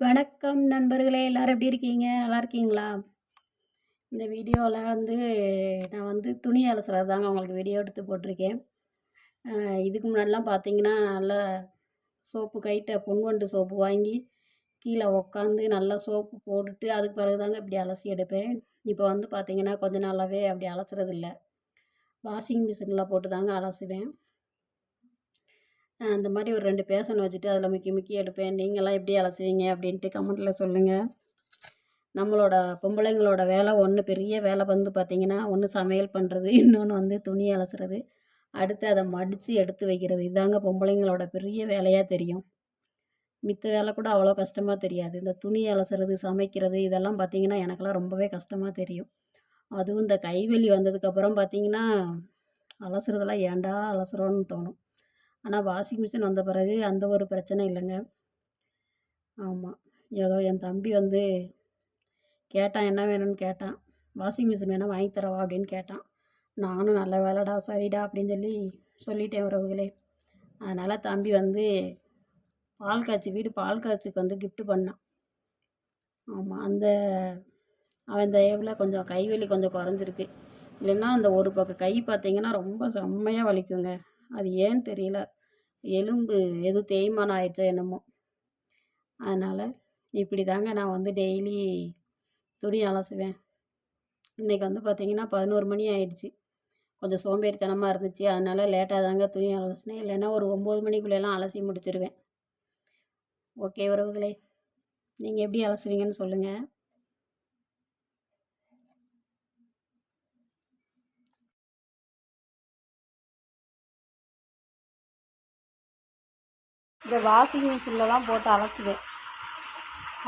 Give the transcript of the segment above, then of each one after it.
வணக்கம் நண்பர்களே எல்லாரும் எப்படி இருக்கீங்க? நல்லா இருக்கீங்களா? இந்த வீடியோவில் வந்து நான் வந்து துணி அலசுறது தாங்க உங்களுக்கு வீடியோ எடுத்து போட்டிருக்கேன். இதுக்கு முன்னாடிலாம் பார்த்தீங்கன்னா நல்லா சோப்பு கைட்டை பொன்வண்டு சோப்பு வாங்கி கீழே உக்காந்து நல்லா சோப்பு போட்டுட்டு அதுக்கு பிறகு தாங்க இப்படி அலசி எடுப்பேன். இப்போ வந்து பார்த்தீங்கன்னா கொஞ்ச நாளாகவே அப்படி அலசுறது இல்லை வாஷிங் மிஷினில் போட்டு தாங்க அலசுவேன். அந்த மாதிரி ஒரு ரெண்டு பேசன் வச்சுட்டு அதில் முக்கி முக்கி எடுப்பேன். நீங்களாம் எப்படி அலசுவீங்க அப்படின்ட்டு கமெண்ட்டில் சொல்லுங்கள் நம்மளோட பொம்பளைங்களோட வேலை ஒன்று பெரிய வேலை வந்து பார்த்திங்கன்னா ஒன்று சமையல் பண்ணுறது இன்னொன்று வந்து துணி அலசுறது. அடுத்து அதை மடித்து எடுத்து வைக்கிறது. இதாங்க பொம்பளைங்களோட பெரிய வேலையாக தெரியும். மித்த வேலை கூட அவ்வளோ கஷ்டமாக தெரியாது. இந்த துணி அலசுறது சமைக்கிறது இதெல்லாம் பார்த்திங்கன்னா எனக்கெல்லாம் ரொம்பவே கஷ்டமாக தெரியும். அதுவும் இந்த கைவலி வந்ததுக்கப்புறம் பார்த்திங்கன்னா அலசுறதெல்லாம் ஏன்டா அலசுறோன்னு தோணும். ஆனால் வாஷிங் மிஷின் வந்த பிறகு அந்த ஒரு பிரச்சனை இல்லைங்க. ஆமாம் ஏதோ என் தம்பி வந்து கேட்டான் என்ன வேணும்னு? கேட்டான். வாஷிங் மிஷின் வேணால் வாங்கி தரவா? அப்படின்னு கேட்டான். நானும் நல்ல வேலைடா சரிடா அப்படின்னு சொல்லி சொல்லிட்டேன் உறவுகளே. அதனால் தம்பி வந்து பால் காய்ச்சி வீடு பால் காய்ச்சிக்கு வந்து கிஃப்ட்டு பண்ணான். ஆமாம் அந்த அவன் தயவில் கொஞ்சம் கைவலி கொஞ்சம் குறைஞ்சிருக்கு. இல்லைன்னா அந்த ஒரு பக்கம் கை பார்த்தீங்கன்னா ரொம்ப செம்மையாக வலிக்குங்க. அது ஏன்னு தெரியல. எலும்பு எதுவும் தேய்மானம் ஆயிடுச்சோ என்னமோ. அதனால் இப்படி தாங்க நான் வந்து டெய்லி துணி அலசுவேன். இன்றைக்கி வந்து பார்த்திங்கன்னா பதினோரு மணி ஆயிடுச்சு. கொஞ்சம் சோம்பேறித்தனமாக இருந்துச்சு. அதனால் லேட்டாக தாங்க துணி அலசினேன். இல்லைன்னா ஒரு ஒம்பது மணிக்குள்ளெல்லாம் அலசி முடிச்சிடுவேன் ஓகே உறவுகளே நீங்கள் எப்படி அலசுவீங்கன்னு சொல்லுங்கள் இந்த வாஷிங் மிஷினில் தான் போட்டு அலசுவேன்.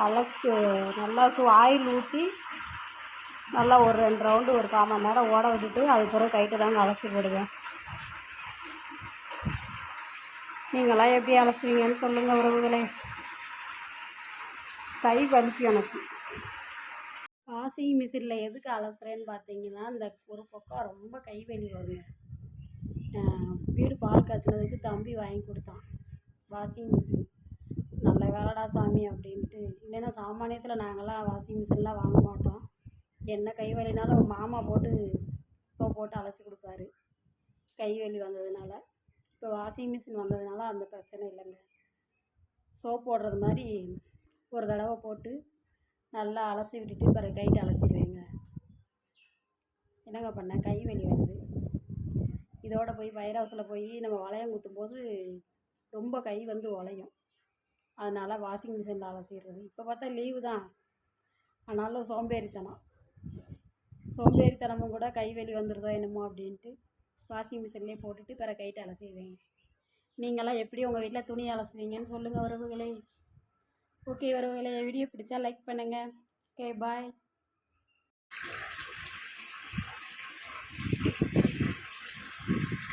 அலசு நல்லா சு ஆயில் ஊற்றி நல்லா ஒரு ரெண்டு ரவுண்டு ஒரு கால் மணி நேரம் ஓட விட்டுட்டு அது பிறகு கைட்டு தாங்க அலசி போடுவேன். நீங்களாம் எப்படி அலசுவீங்கன்னு சொல்லுங்கள் உறவுகளே. கை வலிக்கும் எனக்கு. வாஷிங் மிஷினில் எதுக்கு அலசுறேன்னு பார்த்தீங்கன்னா இந்த ஒரு பக்கம் ரொம்ப கை வலி வருங்க. வீடு பால் காய்ச்சினதுக்கு தம்பி வாங்கி கொடுத்தான். Washing machine. நல்ல வேலைடா சாமி அப்படின்ட்டு. இல்லைன்னா சாமானியத்தில் நாங்கள்லாம் வாஷிங் மிஷின்லாம் வாங்க மாட்டோம். என்ன கை வலினாலும் மாமா போட்டு சோப் போட்டு அலசி கொடுப்பாரு. கை வலி வந்ததுனால. இப்போ வாஷிங் மிஷின் வந்ததுனால அந்த பிரச்சனை இல்லைங்க. சோப் போடுறது மாதிரி ஒரு தடவை போட்டு நல்லா அலசி விட்டுட்டு பிறகு கைட்டு அலசிடுவேங்க. என்னங்க பண்ண? கை வலி வருது. இதோட போய் ஃபயர் ஹவுஸில் போய் நம்ம வளையம் குத்தும் போது ரொம்ப கை வந்து உலையும் அதனால் வாஷிங் மிஷினில் அலசிடுறது இப்போ பார்த்தா லீவு தான். ஆனாலும் சோம்பேறித்தனம். சோம்பேறித்தனமும் கூட கை வலி வந்துடுதோ என்னமோ அப்படின்ட்டு வாஷிங் மிஷின்லேயே போட்டுட்டு பிற கைட்டு அலசிடுவேங்க. நீங்களாம் எப்படி உங்கள் வீட்டில் துணி அலசுவீங்கன்னு சொல்லுங்கள் உறவுகளே. ஓகே உறவுகளே வீடியோ பிடிச்சா லைக் பண்ணுங்கள் ஓகே பாய்